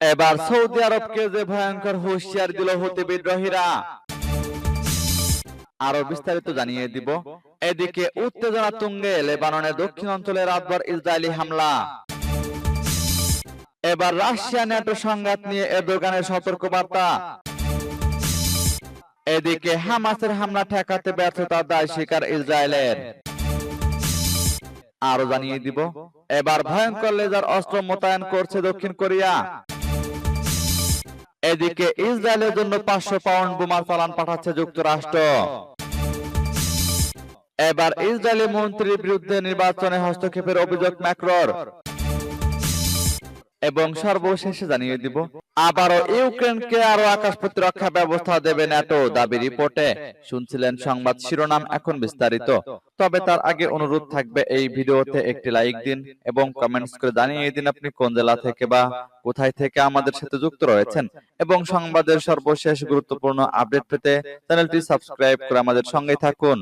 এবার সৌদি আরবকে যে ভয়ঙ্কর হুঁশিয়ার দিল হতে বিদ্রোহীরা আরও বিস্তারিত জানিয়ে দিব। এদিকে উত্তেজনা তুঙ্গে লেবাননের দক্ষিণ অঞ্চলে রাতভর ইসরায়েলি হামলা। এবার রাশিয়া ন্যাটো সংঘাত নিয়ে এরদোগানের সতর্কবার্তা। এদিকে হামাসের হামলা ঠেকাতে ব্যর্থতার দায় স্বীকার ইসরায়েলের। আরও জানিয়ে দিব। এবার ভয়ঙ্কর লেজার অস্ত্র মোতায়েন করছে দক্ষিণ কোরিয়া। এদিকে ইসরায়েলের জন্য পাঁচশো পাউন্ড বোমার চালান পাঠাচ্ছে যুক্তরাষ্ট্র। এবার ইসরায়েলি মন্ত্রীর বিরুদ্ধে নির্বাচনে হস্তক্ষেপের অভিযোগ ম্যাক্রোর। এবং সর্বশেষে জানিয়ে দিব আবারও ইউক্রেনকে আরও আকাশ প্রতিরক্ষা ব্যবস্থা দেবে ন্যাটো দাবি রিপোর্টে। শুনছিলেন সংবাদ শিরোনাম এখন বিস্তারিত। তবে তার আগে অনুরোধ থাকবে এই ভিডিওতে একটি লাইক দিন এবং কমেন্টস করে জানিয়ে দিন আপনি কোন জেলা থেকে বা কোথায় থেকে আমাদের সাথে যুক্ত রয়েছেন। এবং সংবাদের সর্বশেষ গুরুত্বপূর্ণ আপডেট পেতে চ্যানেলটি সাবস্ক্রাইব করে আমাদের সঙ্গে থাকুন।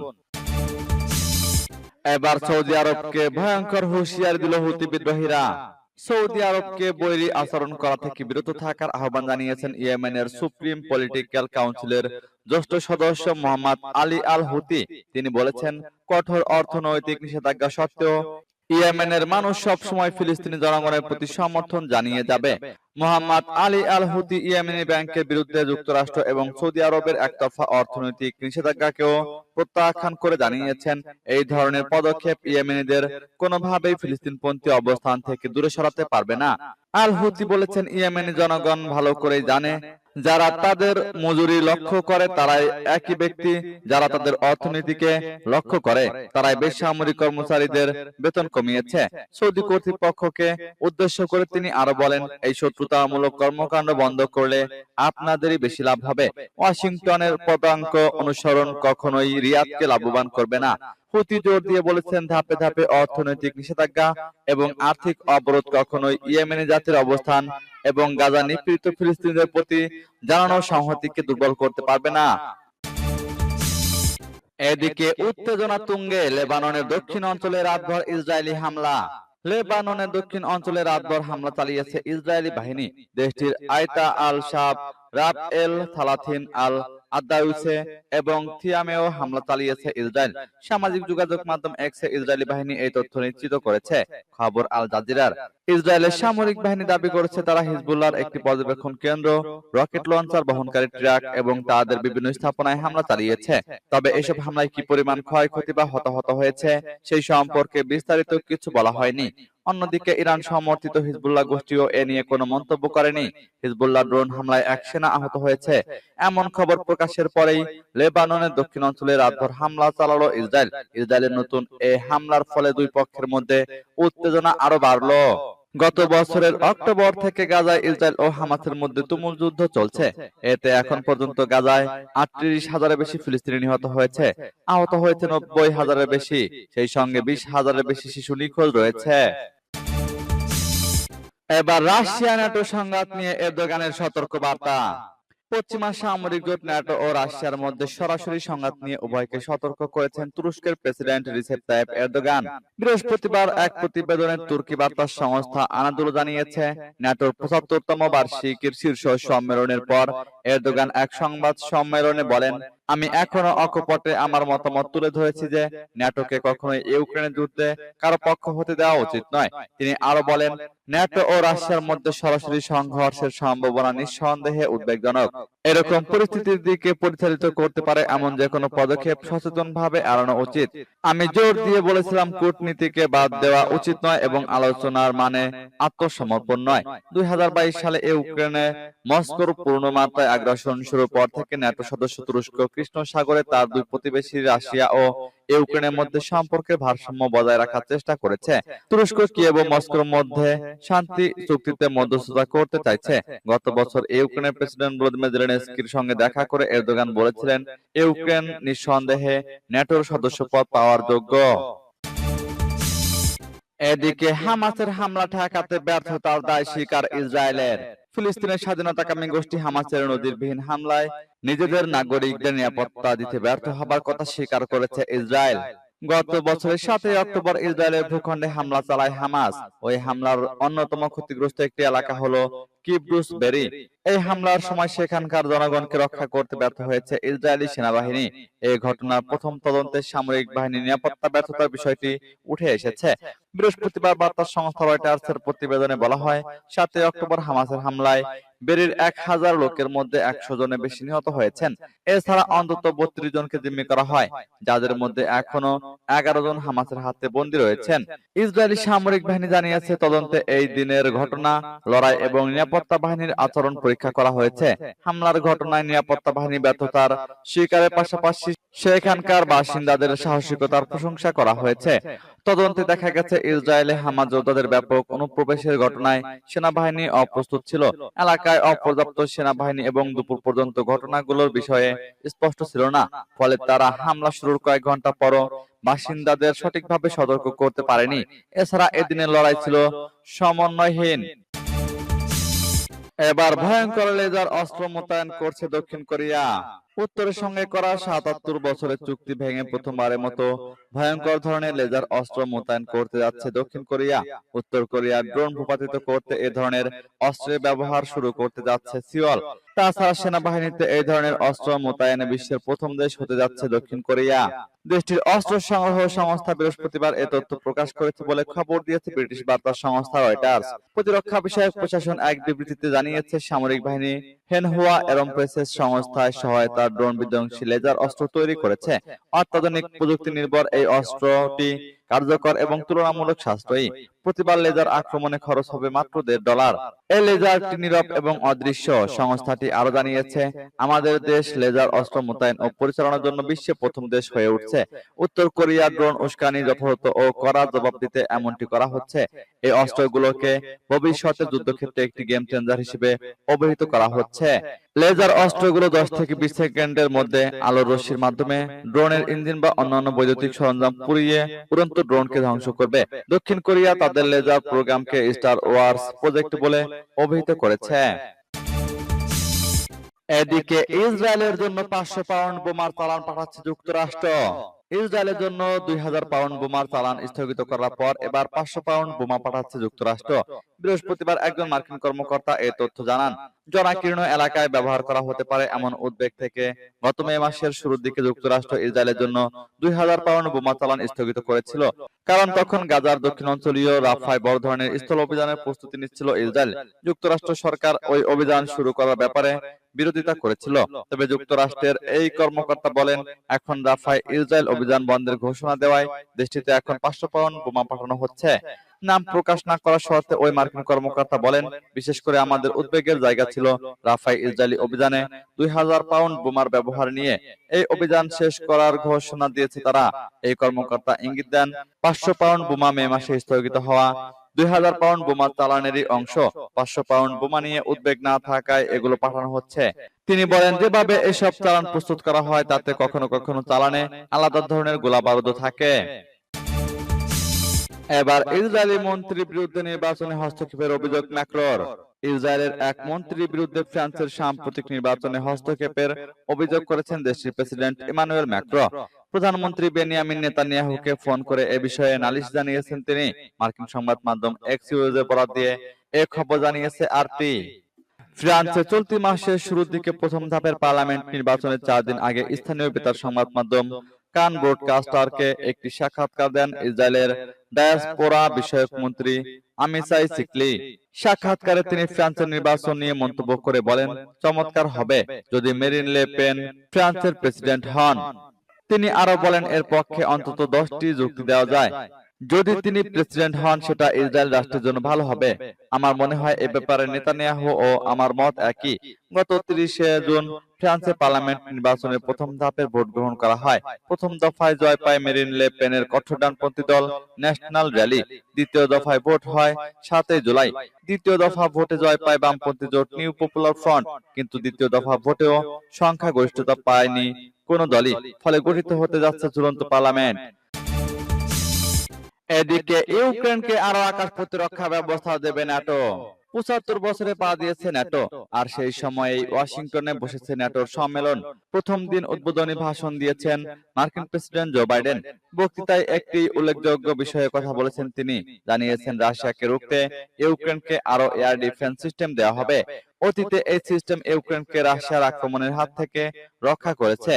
এবার সৌদি আরবকে ভয়ঙ্কর হুঁশিয়ার দিল হুতি বিদ্রোহীরা সৌদি আরবকে বৈরী আচরণ করা থেকে বিরত থাকার আহ্বান জানিয়েছেন ইয়েমেনের সুপ্রিম পলিটিক্যাল কাউন্সিলের জ্যেষ্ঠ সদস্য মোহাম্মদ আলী আল হুতি তিনি বলেছেন কঠোর অর্থনৈতিক নিষেধাজ্ঞা সত্ত্বেও ইয়েমেনের মানুষ সবসময় ফিলিস্তিনি জনগণের প্রতি সমর্থন জানিয়ে যাবে। Mohammed Ali al Houthi Yemeni ব্যাংকের বিরুদ্ধে যুক্তরাষ্ট্র এবং সৌদি আরবের একতরফা অর্থনৈতিক নিষেধাজ্ঞাকেও প্রত্যাখ্যান করে জানিয়েছেন, এই ধরনের পদক্ষেপ ইয়েমেনিদের কোনোভাবেই ফিলিস্তিনপন্থী অবস্থান থেকে দূরে সরাতে পারবে না। আল হুতি বলেছেন, ইয়েমেনি জনগণ ভালো করেই জানে, যারা তাদের মজুরি লক্ষ্য করে তারাই একই ব্যক্তি, যারা তাদের অর্থনীতিকে লক্ষ্য করে তারাই বেসামরিক কর্মচারীদের বেতন কমিয়েছে। সৌদি কর্তৃপক্ষকে উদ্দেশ্য করে তিনি আরও বলেন, এই শত্রুতামূলক কর্মকাণ্ড বন্ধ করলে আপনাদেরই বেশি লাভ হবে। ওয়াশিংটনের পদাঙ্ক অনুসরণ কখনোই রিয়াদকে লাভবান করবে না। হুতি জোর দিয়ে বলেছেন ধাপে ধাপে অর্থনৈতিক নিষেধাজ্ঞা এবং আর্থিক অবরোধ কখনোই ইয়েমেনি জাতির অবস্থান এবং গাজা নিপীড়িত ফিলিস্তিনিদের প্রতি জানানো সংহতিকে দুর্বল করতে পারবে না। এদিকে উত্তেজনা তুঙ্গে লেবাননের দক্ষিণ অঞ্চলে রাতভর ইসরায়েলি হামলা। লেবাননের দক্ষিণ অঞ্চলে রাতভর হামলা চালিয়েছে ইসরায়েলি বাহিনী। দেশটির আয়তা আল সাব রাব এল সালাথিন আল আদাউসে এবং থিয়ামেও হামলা চালিয়েছে ইসরায়েল। সামাজিক যোগাযোগ মাধ্যম এক্সে ইসরায়েলি বাহিনী এই তথ্য নিশ্চিত করেছে। খবর আল জাজিরার। ইসরায়েলের সামরিক বাহিনী দাবি করেছে তারা হিজবুল্লাহর একটি পর্যবেক্ষণ কেন্দ্র রকেট লঞ্চার বহনকারী ট্রাক এবং তাদের বিভিন্ন স্থাপনায় হামলা চালিয়েছে। তবে এসব হামলায় কি পরিমাণ ক্ষয়ক্ষতি বা হতাহত হয়েছে সেই সম্পর্কে বিস্তারিত কিছু বলা হয়নি। অন্যদিকে ইরান সমর্থিত হিজবুল্লাহ গোষ্ঠীও এ নিয়ে কোনো মন্তব্য করেনি। হিজবুল্লাহ ড্রোন হামলায় এক সেনা আহত হয়েছে। এমন খবর প্রকাশের পরেই লেবাননের দক্ষিণ অঞ্চলে রাতভর হামলা চালালো ইসরায়েল। ইসরায়েলের নতুন এই হামলার ফলে দুই পক্ষের মধ্যে উত্তেজনা আরও বাড়লো। গত বছরের অক্টোবর থেকে গাজায় ইসরায়েল ও হামাসের মধ্যে তুমুল যুদ্ধ চলছে। এতে এখন পর্যন্ত গাজায় আটত্রিশ হাজারের বেশি ফিলিস্তিনি নিহত হয়েছে। আহত হয়েছে নব্বই হাজারের বেশি। সেই সঙ্গে বিশ হাজারের বেশি শিশু নিখোঁজ রয়েছে। এবার রাশিয়া ন্যাটো সংঘাত নিয়ে এরদোগানের সতর্ক বার্তা পশ্চিমা সামরিক জোট ন্যাটো ও রাশিয়ার মধ্যে সরাসরি সংঘাত নিয়ে উভয়কে সতর্ক করেছেন তুরস্কের প্রেসিডেন্ট রিসেপ তাইপ এরদোগান। বৃহস্পতিবার এক প্রতিবেদনে তুর্কি বার্তা সংস্থা আনাদুল জানিয়েছে ন্যাটোর পঁচাত্তরতম বার্ষিকীর শীর্ষ সম্মেলনের পর এরদোগান এক সংবাদ সম্মেলনে বলেন, আমি এখনও অকপটে আমার মতামত তুলে ধরেছি যে, ন্যাটোকে কখনোই ইউক্রেনের যুদ্ধে কারও পক্ষ হতে দেওয়া উচিত নয়। তিনি আরও বলেন, ন্যাটো ও রাশিয়ার মধ্যে সরাসরি সংঘর্ষের সম্ভাবনা নিঃসন্দেহে উদ্বেগজনক। এরকম পরিস্থিতির দিকে পরিচালিত করতে পারে এমন যে কোনো পদক্ষেপ সচেতন ভাবে এড়ানো উচিত। আমি জোর দিয়ে বলেছিলাম, কূটনীতিকে বাদ দেওয়া উচিত নয় এবং আলোচনার মানে আত্মসমর্পণ নয়। দুই সালে ইউক্রেনে মস্কোর পূর্ণ মাত্রায় আগ্রাসন শুরুর পর থেকে ন্যাটো সদস্য তুরস্ক, কৃষ্ণ সাগরে তার দুই প্রতিবেশী রাশিয়া ও ইউক্রেনের মধ্যে সম্পর্কের ভারসাম্য বজায় রাখার চেষ্টা করেছে। তুরস্ক, কিয়েভ ও মস্কোর মধ্যে শান্তি চুক্তিতে মধ্যস্থতা করতে চাইছে। গত বছর ইউক্রেনের প্রেসিডেন্ট ভলোদিমির জেলেনস্কির সঙ্গে দেখা করে এরদোগান বলেছিলেন, ইউক্রেন নিঃসন্দেহে ন্যাটোর সদস্যপদ পাওয়ার যোগ্য। এদিকে হামাসের হামলা ঠেকাতে ব্যর্থতার দায় স্বীকার ইসরায়েলের। ফিলিস্তিনের স্বাধীনতাকামী গোষ্ঠী হামাসের নদীরবিহীন হামলায় নিজেদের নাগরিকদের নিরাপত্তা দিতে ব্যর্থ হবার কথা স্বীকার করেছে ইসরায়েল। গত বছরের সাতই অক্টোবর ইসরায়েলের ভূখণ্ডে হামলা চালায় হামাস। ওই হামলার অন্যতম ক্ষতিগ্রস্ত একটি এলাকা হলো কিব্রুস বেরি। এই হামলার সময় সেখানকার জনগণকে রক্ষা করতে ব্যর্থ হয়েছে ইসরায়েলি সেনাবাহিনী। এই ঘটনার প্রথম তদন্তে সামরিক বাহিনীর নিরাপত্তা ব্যর্থতার বিষয়টি উঠে এসেছে। বৃহস্পতিবার বার্তা সংস্থা রয়টার্সের প্রতিবেদনে বলা হয় সাতই অক্টোবর হামাসের হামলায় বেরির এক হাজার লোকের মধ্যে একশো জনের বেশি নিহত হয়েছেন। এছাড়া অন্তত বত্রিশ জনকে জিম্মি করা হয়, যাদের মধ্যে এখনও এগারো জন হামাসের হাতে বন্দী রয়েছেন। ইসরায়েলি সামরিক বাহিনী জানিয়েছে, তদন্তে এই দিনের ঘটনা, লড়াই এবং নিরাপত্তা বাহিনীর আচরণ পরীক্ষা করা হয়েছে। হামলার ঘটনায় নিরাপত্তা বাহিনী ব্যর্থতার স্বীকারের পাশাপাশি সেখানকার বাসিন্দাদের সাহসিকতার প্রশংসা করা হয়েছে। তদন্তে দেখা গেছে ইসরায়েলে হামাজ যোদ্ধাদের ব্যাপক অনুপ্রবেশের ঘটনায় সেনাবাহিনী অপ্রস্তুত ছিল। এলাকায় অপর্যাপ্ত সেনাবাহিনী এবং দুপুর পর্যন্ত ঘটনাগুলোর বিষয়ে স্পষ্ট ছিল না। ফলে তারা হামলা শুরুর কয়েক ঘণ্টা পরও বাসিন্দাদের সঠিকভাবে সতর্ক করতে পারেনি। এছাড়া এদিনের লড়াই ছিল সমন্বয়হীন। এবার ভয়ঙ্কর লেজার অস্ত্র মোতায়েন করছে দক্ষিণ কোরিয়া। উত্তরের সঙ্গে করা সাতাত্তর বছরের চুক্তি ভেঙে প্রথমবারের মতো ভয়ঙ্কর ধরনের লেজার অস্ত্র মোতায়েন করতে যাচ্ছে দক্ষিণ কোরিয়া। উত্তর কোরিয়া ড্রোন ভূপাতিত করতে এ ধরনের অস্ত্রের ব্যবহার শুরু করতে যাচ্ছে সিওল। তাছাড়া সেনাবাহিনীতে এই ধরনের অস্ত্র মোতায়েনে বিশ্বের প্রথম দেশ হতে যাচ্ছে দক্ষিণ কোরিয়া। দেশটির অস্ত্র সংগ্রহ সংস্থা বৃহস্পতিবার এ তথ্য প্রকাশ করেছে বলে খবর দিয়েছে ব্রিটিশ বার্তা সংস্থা রয়টার্স। প্রতিরক্ষা বিষয়ক প্রশাসন এক বিবৃতিতে জানিয়েছে সামরিক বাহিনী হেনহুয়া এরোপ্রেসেস সংস্থায় সহায়তা ড্রোন বিধ্বংসী লেজার অস্ত্র তৈরি করেছে। অত্যাধুনিক প্রযুক্তি নির্ভর এই অস্ত্রটি কার্যকর এবং তুলনামূলক সাশ্রয়ী। প্রতিবার লেজার আক্রমণে খরচ হবে মাত্র দেড় ডলার। এই লেজারটি নীরব এবং অদৃশ্য সংস্থাটি আরও জানিয়েছে আমাদের দেশ লেজার অস্ত্র মোতায়েন ও পরিচালনার জন্য বিশ্বে প্রথম দেশ হয়ে উঠছে। উত্তর কোরিয়া ড্রোন উস্কানি যথাযথ ও কড়া জবাব দিতে এমনটি করা হচ্ছে। এই অস্ত্রগুলোকে ভবিষ্যতে যুদ্ধক্ষেত্রে একটি গেম চেঞ্জার হিসেবে অভিহিত করা হচ্ছে। লেজার অস্ত্রগুলো দশ থেকে বিশ সেকেন্ডের মধ্যে আলোর রশ্মির মাধ্যমে ড্রোনের ইঞ্জিন বা অন্যান্য বৈদ্যুতিক সরঞ্জাম পুড়িয়ে উড়ন্ত ড্রোনকে ধ্বংস করবে। দক্ষিণ কোরিয়া তাদের লেজার প্রোগ্রামকে স্টার ওয়ার্স প্রজেক্ট বলে অভিহিত করেছে। এদিকে ইসরায়েলের জন্য পাঁচশো পাউন্ড বোমার চালান পাঠাচ্ছে যুক্তরাষ্ট্র। ইসরায়েলের জন্য দুই হাজার পাউন্ড বোমার চালান স্থগিত করার পর এবার পাঁচশো পাউন্ড বোমা পাঠাচ্ছে যুক্তরাষ্ট্র। বৃহস্পতিবার একজন মার্কিন কর্মকর্তা এই তথ্য জানান। জনাকীর্ণ এলাকায় ব্যবহার করা হতে পারে এমন উদ্বেগ থেকে। গত মে মাসের শুরুর দিকে যুক্তরাষ্ট্র ইসরায়েলের জন্য দুই হাজার পাউন্ড বোমা চালান স্থগিত করেছিল। কারণ তখন গাজার দক্ষিণ অঞ্চলীয় রাফায় বড় ধরনের স্থল অভিযানের প্রস্তুতি নিচ্ছিল ইসরায়েল। যুক্তরাষ্ট্র সরকার ওই অভিযান শুরু করার ব্যাপারে বিরোধিতা করেছিল। তবে যুক্তরাষ্ট্রের এই কর্মকর্তা বলেন এখন রাফায় ইসরায়েল অভিযান বন্ধের ঘোষণা দেওয়ায় দেশটিতে এখন পাঁচশো পাউন্ড বোমা পাঠানো হচ্ছে। নাম প্রকাশ না করা সত্ত্বে ওই মার্কিন কর্মকর্তা বলেন বিশেষ করে আমাদের উদ্বেগের জায়গা ছিল রাফাই ইসরায়েলি অভিযানে দুই হাজার পাউন্ড বোমার ব্যবহার নিয়ে এই অভিযান শেষ করার ঘোষণা দিয়েছে তারা। এই কর্মকর্তা ইঙ্গিত দেন পাঁচশো পাউন্ড বোমা মে মাসে স্থগিত হওয়া হাজার পাউন্ড বোমা চালানেরই অংশ, পাঁচশো পাউন্ড বোমা নিয়ে উদ্বেগ না থাকায় এগুলো পাঠানো হচ্ছে। তিনি বলেন, যেভাবে এসব চালান প্রস্তুত করা হয়, তাতে কখনো কখনো চালানে আলাদা ধরনের গোলা বারুদ থাকে। এবার ইসরায়েলি মন্ত্রীর বিরুদ্ধে নির্বাচনে হস্তক্ষেপের অভিযোগ ম্যাক্রোর। ইসরায়েলের এক মন্ত্রীর বিরুদ্ধে ফ্রান্সের সাম্প্রতিক নির্বাচনে হস্তক্ষেপের অভিযোগ করেছেন দেশটির প্রেসিডেন্ট ইমানুয়েল ম্যাক্রো। প্রধানমন্ত্রী বেনিয়ামিন নেতানিয়াহুকে ফোন করে এ বিষয়ে নালিশ জানিয়েছেন তিনি। মার্কিন সংবাদ মাধ্যম এক্সিউজে বরাদ দিয়ে এ খবর জানিয়েছে আরটি ফ্রান্সে চলতি মাসের শুরুর দিকে প্রথম ধাপের পার্লামেন্ট নির্বাচনের চার দিন আগে স্থানীয় বেতার সংবাদ মাধ্যম কান ব্রডকাস্টারকে একটি সাক্ষাৎকার দেন ইসরায়েলের ডায়াসপোরা বিষয়ক মন্ত্রী আমিসাই সিকলি। সাক্ষাৎকারে তিনি ফ্রান্সের নির্বাচন নিয়ে মন্তব্য করে বলেন, চমৎকার হবে যদি মেরিন লে পেন ফ্রান্সের প্রেসিডেন্ট হন। তিনি আরও বলেন এর পক্ষে অন্তত দশটি যুক্তি দেওয়া যায়। যদি তিনি প্রেসিডেন্ট হন সেটা ইসরায়েল রাষ্ট্রের জন্য ভালো হবে। আমার মনে হয় এ ব্যাপারে নেতানিয়াহু ও আমার মত একই। গত তিরিশে জুন ফ্রান্সে পার্লামেন্ট নির্বাচনের প্রথম ধাপের ভোট গ্রহণ করা হয়। প্রথম দফায় জয় পায় মেরিন লে পেনের কঠোর ডানপন্থী দল ন্যাশনাল র্যালি। দ্বিতীয় দফায় ভোট হয় সাতই জুলাই। দ্বিতীয় দফা ভোটে জয় পায় বামপন্থী জোট নিউ পপুলার ফ্রন্ট কিন্তু দ্বিতীয় দফা ভোটেও সংখ্যাগরিষ্ঠতা পায়নি কোন দলই ফলে গঠিত হতে যাচ্ছে ঝুলন্ত পার্লামেন্ট। এদিকে ইউক্রেনকে আরও আকাশ প্রতিরক্ষা ব্যবস্থা দেবে ন্যাটো পঁচাত্তর বছরে পা দিয়েছে ন্যাটো আর সেই সময়ে ওয়াশিংটনে বসেছে ন্যাটোর সম্মেলন। প্রথম দিন উদ্বোধনী ভাষণ দিয়েছেন মার্কিন প্রেসিডেন্ট জো বাইডেন। বক্তৃতায় একটি উল্লেখযোগ্য বিষয়ে কথা বলেছেন তিনি। জানিয়েছেন রাশিয়াকে রুখতে ইউক্রেনকে আরও এয়ার ডিফেন্স সিস্টেম দেওয়া হবে। অতীতে এই সিস্টেম ইউক্রেনকে রাশিয়ার আক্রমণের হাত থেকে রক্ষা করেছে।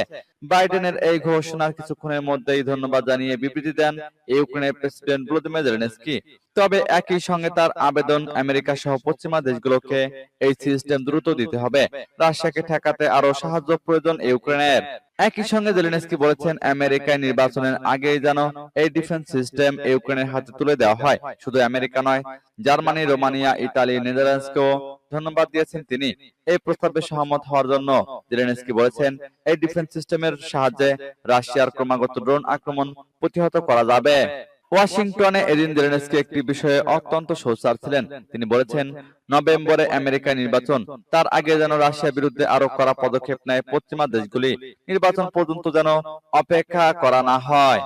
বাইডেনের এই ঘোষণার কিছুক্ষণের মধ্যেই ধন্যবাদ জানিয়ে বিবৃতি দেন ইউক্রেনের প্রেসিডেন্ট ভ্লাদিমির জেলেনস্কি তবে একই সঙ্গে তার আবেদন আমেরিকা সহ পশ্চিমা দেশগুলোকে এই সিস্টেম দ্রুত দিতে হবে। রাশিয়াকে ঠেকাতে আরও সাহায্য প্রয়োজন ইউক্রেনের একই সঙ্গে জেলেনস্কি বলেছেন আমেরিকায় নির্বাচনের আগে যেন এই ডিফেন্স সিস্টেম ইউক্রেনের হাতে তুলে দেওয়া হয়। শুধু আমেরিকা নয়, জার্মানি, রোমানিয়া, ইতালি, নেদারল্যান্ডসকেও ধন্যবাদ দিয়েছেন তিনি। এই প্রস্তাবে সহমত হওয়ার জন্য জেলেনস্কি বলেছেন, এই ডিফেন্স সিস্টেমের সাহায্যে রাশিয়ার ক্রমাগত ড্রোন আক্রমণ প্রতিহত করা যাবে। ওয়াশিংটনে এদিন জেলেনস্কি একটি বিষয়ে অত্যন্ত সোচ্চার ছিলেন। তিনি বলেছেন, নভেম্বরে আমেরিকা নির্বাচন, তার আগে যেন রাশিয়ার বিরুদ্ধে আরও করা পদক্ষেপ নেয় পশ্চিমা দেশগুলি, নির্বাচন পর্যন্ত যেন অপেক্ষা করা না হয়।